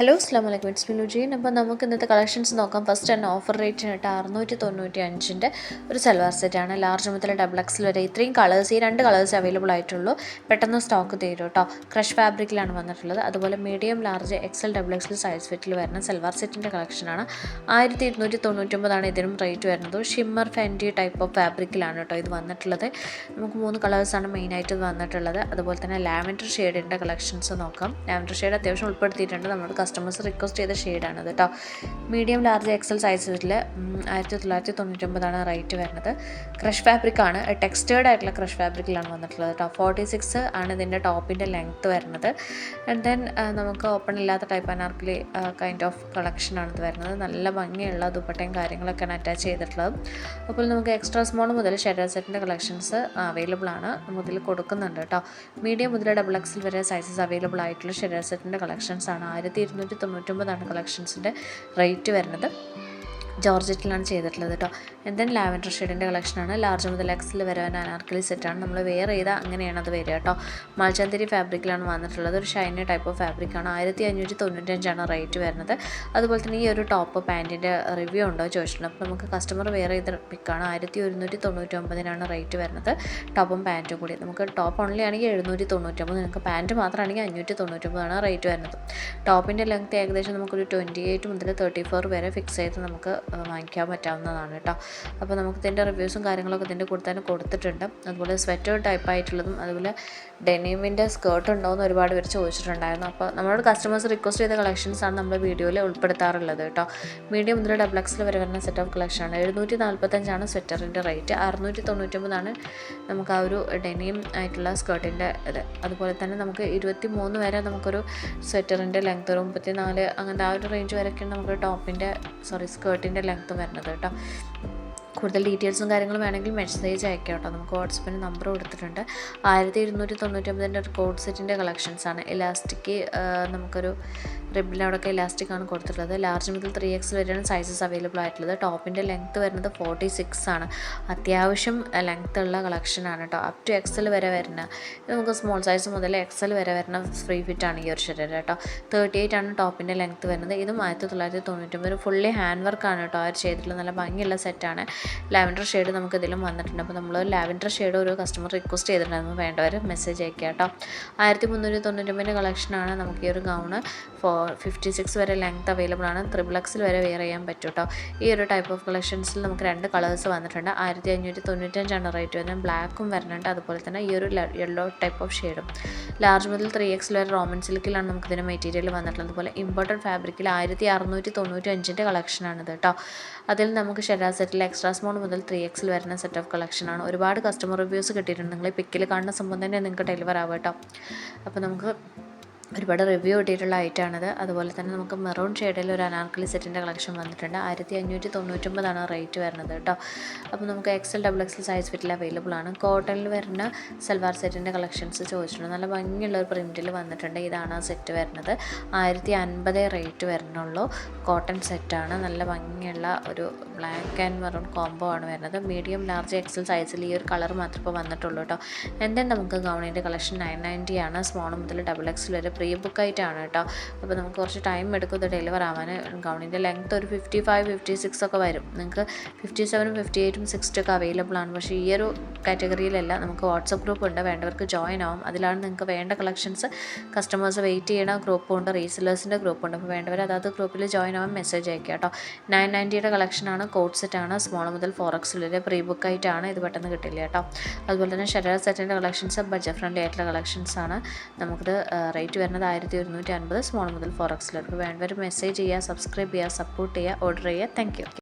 Hello അസ്ലാം വലൈക്കും it's മിനുജീൻ അപ്പോൾ നമുക്ക് ഇന്നത്തെ കളക്ഷൻസ് നോക്കാം. ഫസ്റ്റ് തന്നെ ഓഫർ റേറ്റിനായിട്ട് അറുന്നൂറ്റി തൊണ്ണൂറ്റി അഞ്ചിന്റെ ഒരു സൽവാർ സെറ്റാണ് ലാർജ് മുതൽ ഡബിൾ എക്സിൽ വരെ ഇത്രയും കളേഴ്സ് ഈ രണ്ട് കളേഴ്സ് അവൈലബിൾ ആയിട്ടുള്ളൂ. പെട്ടെന്ന് സ്റ്റോക്ക് തീരും കേട്ടോ. ക്രഷ് ഫാബ്രിക്കിലാണ് വന്നിട്ടുള്ളത്. അതുപോലെ medium large XL double XL size ഫിറ്റിൽ വരുന്ന സൽവാർ സെറ്റിന്റെ കളക്ഷനാണ് ആയിരത്തി ഇരുന്നൂറ്റി തൊണ്ണൂറ്റൊമ്പതാണ് ഇതിനും റേറ്റ് വരുന്നത്. ഷിമ്മർ ഫാന്റി ടൈപ്പ് ഓഫ് ഫാബ്രിക്കിലാണ് കേട്ടോ ഇത് വന്നിട്ടുള്ളത്. നമുക്ക് മൂന്ന് കളേഴ്സാണ് മെയിനായിട്ട് വന്നിട്ടുള്ളത്. അതുപോലെ തന്നെ ലാവൻഡർ ഷെയ്ഡിന്റെ കളക്ഷൻസ് നോക്കാം. ലാവൻഡർ ഷെയ്ഡ് അത്യാവശ്യം ഉൾപ്പെടുത്തിയിട്ടുണ്ട്. നമ്മുടെ കസ്റ്റമേഴ്സ് റിക്വസ്റ്റ് ചെയ്ത ഷെയ്ഡാണ് കേട്ടോ മീഡിയം ലാർജ് എക്സൽ സൈസിൽ ആയിരത്തി തൊള്ളായിരത്തി തൊണ്ണൂറ്റൊമ്പതാണ് റേറ്റ് വരുന്നത്. ക്രഷ് ഫാബ്രിക് ആണ്. ടെക്സ്റ്റേർഡ് ആയിട്ടുള്ള ക്രഷ് ഫാബ്രിക്കിലാണ് വന്നിട്ടുള്ളത് കേട്ടോ ഫോർട്ടി സിക്സ് ആണ് ഇതിന്റെ ടോപ്പിന്റെ ലെങ്ത്ത് വരുന്നത്. ആൻഡ് ദെൻ നമുക്ക് ഓപ്പൺ ഇല്ലാത്ത ടൈപ്പ് അനാർക്കലി കൈൻഡ് ഓഫ് കളക്ഷനാണ് ഇത് വരുന്നത്. നല്ല ഭംഗിയുള്ള ദുപ്പട്ടയും കാര്യങ്ങളൊക്കെയാണ് അറ്റാച്ച് ചെയ്തിട്ടുള്ളത്. അപ്പോൾ നമുക്ക് എക്സ്ട്രാ സ്മോൾ മുതൽ ഷെഡർ സെറ്റിന്റെ കളക്ഷൻസ് അവൈലബിൾ ആണ്. മുതൽ കൊടുക്കുന്നുണ്ട് കേട്ടോ മീഡിയം മുതൽ ഡബിൾ എക്സിൽ വരെ സൈസസ് അവൈലബിൾ ആയിട്ടുള്ള ഷെഡർ സെറ്റിന്റെ കളക്ഷൻസ് ആണ്. ആയിരത്തി ഇരുന്നൂറ്റി തൊണ്ണൂറ്റൊമ്പതാണ് കളക്ഷൻസിന്റെ റേറ്റ് വരുന്നത്. ജോർജറ്റിലാണ് ചെയ്തിട്ടുള്ളത് കേട്ടോ എന്തെൻ ലാവൻഡർ ഷെയ്ഡിന്റെ കളക്ഷനാണ്. ലാർജ് മുതൽ എക്സിൽ വരെ അനാർക്കലി സെറ്റാണ് നമ്മൾ വെയർ ചെയ്താൽ അങ്ങനെയാണ് അത് വരിക കേട്ടോ മൾച്ചന്തിരി ഫാബ്രിക്കിലാണ് വന്നിട്ടുള്ളത്. ഒരു ഷൈനി ടൈപ്പ് ഓഫ് ഫാബ്രിക്കാണ് ആയിരത്തി അഞ്ഞൂറ്റി തൊണ്ണൂറ്റഞ്ചാണ് റേറ്റ് വരുന്നത്. അതുപോലെ തന്നെ ഈ ഒരു ടോപ്പ് പാന്റിന്റെ റിവ്യൂ ഉണ്ടോ ചോദിച്ചിട്ടുണ്ട്. അപ്പോൾ നമുക്ക് കസ്റ്റമർ വെയർ ചെയ്ത പിക്കാണ് ആയിരത്തി ഒരുന്നൂറ്റി തൊണ്ണൂറ്റൊമ്പതിനാണ് റേറ്റ് വരുന്നത് ടോപ്പും പാന്റും കൂടി. നമുക്ക് ടോപ്പ് ഓൺലി ആണെങ്കിൽ എഴുന്നൂറ്റി തൊണ്ണൂറ്റൊമ്പത് നിങ്ങൾക്ക് പാന്റ് മാത്രമാണെങ്കിൽ അഞ്ഞൂറ്റി തൊണ്ണൂറ്റൊമ്പതാണ് റേറ്റ് വരുന്നത് ടോപ്പിന്റെ ലെങ്ത് ഏകദേശം നമുക്കൊരു ട്വന്റി എയ്റ്റ് മുതൽ തേർട്ടി ഫോർ വരെ ഫിക്സ് ചെയ്ത് നമുക്ക് വാങ്ങിക്കാൻ പറ്റാവുന്നതാണ് കേട്ടോ. അപ്പോൾ നമുക്ക് ഇതിന്റെ റിവ്യൂസും കാര്യങ്ങളൊക്കെ ഇതിന്റെ കൂടെ തന്നെ കൊടുത്തിട്ടുണ്ട്. അതുപോലെ സ്വെറ്റർ ടൈപ്പ് ആയിട്ടുള്ളതും അതുപോലെ ഡെനിമിന്റെ സ്കേർട്ട് ഉണ്ടോയെന്ന് ഒരുപാട് പേര് ചോദിച്ചിട്ടുണ്ടായിരുന്നു. അപ്പോൾ നമ്മളോട് കസ്റ്റമേഴ്സ് റിക്വസ്റ്റ് ചെയ്ത കളക്ഷൻസാണ് നമ്മൾ വീഡിയോയിൽ ഉൾപ്പെടുത്താറുള്ളത് കേട്ടോ. മീഡിയം മുതൽ ഡബിൾ എക്സിൽ വരെ വരുന്ന സെറ്റ് ഓഫ് കളക്ഷനാണ് എഴുന്നൂറ്റി നാൽപ്പത്തഞ്ചാണ് സ്വെറ്ററിന്റെ റേറ്റ് അറുന്നൂറ്റി തൊണ്ണൂറ്റൊമ്പതാണ് നമുക്ക് ആ ഒരു ഡെനിം ആയിട്ടുള്ള സ്കേർട്ടിന്റെ ഇത്. അതുപോലെ തന്നെ നമുക്ക് ഇരുപത്തി മൂന്ന് വരെ നമുക്കൊരു സ്വെറ്ററിന്റെ ലെങ്ത് ഒരു മുപ്പത്തി നാല് അങ്ങനത്തെ ആ ഒരു റേഞ്ച് വരെയൊക്കെയാണ് നമുക്ക് ടോപ്പിന്റെ സോറി സ്കേർട്ടിന്റെ ലെങ്ത്ത് വരുന്നത് കേട്ടോ. കൂടുതൽ ഡീറ്റെയിൽസും കാര്യങ്ങളും വേണമെങ്കിൽ മെസ്സേജ് അയക്കാം കേട്ടോ. നമുക്ക് വാട്സപ്പിന് നമ്പർ കൊടുത്തിട്ടുണ്ട്. ആയിരത്തി ഇരുന്നൂറ്റി തൊണ്ണൂറ്റി ഒമ്പതിന്റെ ഒരു കോഡ് സെറ്റിന്റെ കളക്ഷൻസാണ് ഇലാസ്റ്റിക് നമുക്കൊരു റിബിന്റെ അവിടെയൊക്കെ ഇലാസ്റ്റിക് ആണ് കൊടുത്തിട്ടുള്ളത്. ലാർജ് മുതൽ ത്രീ എക്സ് വരെയാണ് സൈസസ് അവൈലബിൾ ആയിട്ടുള്ളത്. ടോപ്പിന്റെ ലെങ്ത്ത് വരുന്നത് ഫോർട്ടി സിക്സ് ആണ്. അത്യാവശ്യം ലെങ്ത്ത് ഉള്ള കളക്ഷനാണ് കേട്ടോ അപ് ടു എക്സൽ വരെ വരുന്ന നമുക്ക് സ്മോൾ സൈസ് മുതൽ എക്സൽ വരെ വരുന്ന ഫ്രീ ഫിറ്റ് ആണ് ഈ ഒരു ഷെഡ് കേട്ടോ തേർട്ടി എയ്റ്റ് ആണ് ടോപ്പിന്റെ ലെങ്ത്ത് വരുന്നത്. ഇതും ആയിരത്തി തൊള്ളായിരത്തി തൊണ്ണൂറ്റൊമ്പത് ഫുള്ളി ഹാൻഡ് വർക്കാണ് കേട്ടോ അവർ ചെയ്തിട്ടുള്ള നല്ല ഭംഗിയുള്ള സെറ്റാണ് ലാവൻഡർ ഷെയ്ഡ് നമുക്ക് ഇതിലും വന്നിട്ടുണ്ട്. അപ്പോൾ നമ്മൾ ലാവൻഡർ ഷെയ്ഡ് ഒരു കസ്റ്റമർ റിക്വസ്റ്റ് ചെയ്തിട്ടുണ്ടായിരുന്നു. വേണ്ടവർ മെസ്സേജ് അയക്കുക കേട്ടോ ആയിരത്തി മുന്നൂറ്റി തൊണ്ണൂറ്റൊമ്പതിന്റെ കളക്ഷനാണ് നമുക്ക് ഈ ഒരു ഗൗണ് ഫോർ ഫിഫ്റ്റി സിക്സ് വരെ ലെങ്ത് അവൈലബിൾ ആണ്. ത്രിബിൾ എക്സിൽ വരെ വെയർ ചെയ്യാൻ പറ്റും കേട്ടോ ഈ ഒരു ടൈപ്പ് ഓഫ് കളക്ഷൻസിൽ നമുക്ക് രണ്ട് കളേഴ്സ് വന്നിട്ടുണ്ട്. ആയിരത്തി അഞ്ഞൂറ്റി തൊണ്ണൂറ്റഞ്ചാണ് റേറ്റ് വരുന്നത് ബ്ലാക്കും വരുന്നുണ്ട്. അതുപോലെ തന്നെ ഈ ഒരു യെല്ലോ ടൈപ്പ് ഓഫ് ഷെയ്ഡും ലാർജ് മുതൽ ത്രീ എക്സിൽ വരെ റോമൻ സിൽക്കിലാണ് നമുക്ക് ഇതിന്റെ മെറ്റീരിയൽ വന്നിട്ടുള്ളത്. അതുപോലെ ഇമ്പോർട്ടന്റ് ഫാബ്രിക്കിൽ ആയിരത്തി അറുന്നൂറ്റി തൊണ്ണൂറ്റി അഞ്ചിന്റെ കളക്ഷനാണിത് കേട്ടോ അതിൽ നമുക്ക് ഷെരാ സെറ്റിൽ എക്സ്ട്രാ സ്മോൾ മുതൽ ത്രീ എക്സിൽ വരുന്ന സെറ്റ് ഓഫ് കളക്ഷനാണ് ഒരുപാട് കസ്റ്റമർ റിവ്യൂസ് കിട്ടിയിട്ടുണ്ട്. നിങ്ങൾ പിക്കിൽ കാണുന്ന സംഭവം തന്നെ നിങ്ങൾക്ക് ഡെലിവർ ആവും കേട്ടോ അപ്പോൾ നമുക്ക് ഒരുപാട് റിവ്യൂ കിട്ടിയിട്ടുള്ള ഐറ്റമാണിത് അതുപോലെ തന്നെ നമുക്ക് മെറൂൺ ഷെയ്ഡിൽ ഒരു അനാർക്കലി സെറ്റിന്റെ കളക്ഷൻ വന്നിട്ടുണ്ട്. ആയിരത്തി അഞ്ഞൂറ്റി തൊണ്ണൂറ്റൊമ്പതാണ് റേറ്റ് വരുന്നത് കേട്ടോ അപ്പോൾ നമുക്ക് എക്സൽ ഡബിൾ എക്സൽ സൈസ് ഫിറ്റിൽ അവൈലബിൾ ആണ്. കോട്ടണിൽ വരുന്ന സൽവാർ സെറ്റിന്റെ കളക്ഷൻസ് ചോദിച്ചിട്ടുണ്ട്. നല്ല ഭംഗിയുള്ള ഒരു പ്രിന്റിൽ വന്നിട്ടുണ്ട്. ഇതാണ് ആ സെറ്റ് വരുന്നത്. ആയിരത്തി അൻപതേ റേറ്റ് വരുന്നുള്ളൂ കോട്ടൺ സെറ്റാണ് നല്ല ഭംഗിയുള്ള ഒരു ബ്ലാക്ക് ആൻഡ് മെറൂൺ കോംബോ ആണ് വരുന്നത്. മീഡിയം ലാർജ് എക്സൽ സൈസിൽ ഈ ഒരു കളർ മാത്രമേ വന്നിട്ടുള്ളൂ കേട്ടോ എന്തായാലും നമുക്ക് ഗൗണിന്റെ കളക്ഷൻ നയൻ നയന്റി ആണ്. സ്മോൾ മുതൽ ഡബിൾ എക്സൽ വരെ പ്രീ ബുക്ക് ആയിട്ടാണ് കേട്ടോ. അപ്പോൾ നമുക്ക് കുറച്ച് ടൈം എടുക്കും ഇത് ഡെലിവർ ആവാൻ ഗൗണിന്റെ ലെങ്ത്ത് ഒരു ഫിഫ്റ്റി ഫൈവ് ഫിഫ്റ്റി സിക്സ് ഒക്കെ വരും. നിങ്ങൾക്ക് ഫിഫ്റ്റി സെവനും ഫിഫ്റ്റി എയ്റ്റും സിക്സ്റ്റി ഒക്കെ അവൈലബിൾ ആണ്. പക്ഷേ ഈ ഒരു കാറ്റഗറിയിലല്ല നമുക്ക് വാട്സപ്പ് ഗ്രൂപ്പ് ഉണ്ട്. വേണ്ടവർക്ക് ജോയിൻ ആവും. അതിലാണ് നിങ്ങൾക്ക് വേണ്ട കളക്ഷൻസ് കസ്റ്റമേഴ്സ് വെയിറ്റ് ചെയ്യണ ഗ്രൂപ്പും ഉണ്ട്. റീസെല്ലേഴ്സിന്റെ ഗ്രൂപ്പ് ഉണ്ട്. അപ്പോൾ വേണ്ടവർ അതാത് ഗ്രൂപ്പിൽ ജോയിൻ ആവാൻ മെസ്സേജ് അയക്കുക കേട്ടോ. നയൻ നയന്റിയുടെ കളക്ഷനാണ് കോഡ് സെറ്റാണ് സ്മോൾ മുതൽ ഫോർ എക്സിലെ പ്രീ ബുക്ക് ആയിട്ടാണ് ഇത് പെട്ടെന്ന് കിട്ടില്ല കേട്ടോ. അതുപോലെ തന്നെ ഷെഡർ സെറ്റിന്റെ കളക്ഷൻസ് ബഡ്ജറ്റ് ഫ്രണ്ട്ലി ആയിട്ടുള്ള കളക്ഷൻസ് ആണ്. നമുക്കിത് റേറ്റ് വരുന്നത് ആയിരത്തി ഒരുന്നൂറ്റി അൻപത് സ്മോൾ മുതൽ ഫോർ എക്സിലേക്ക് വേണ്ടവർ മെസ്സേജ് ചെയ്യുക സബ്സ്ക്രൈബ് ചെയ്യുക സപ്പോർട്ട് ചെയ്യുക ഓർഡർ ചെയ്യുക. താങ്ക്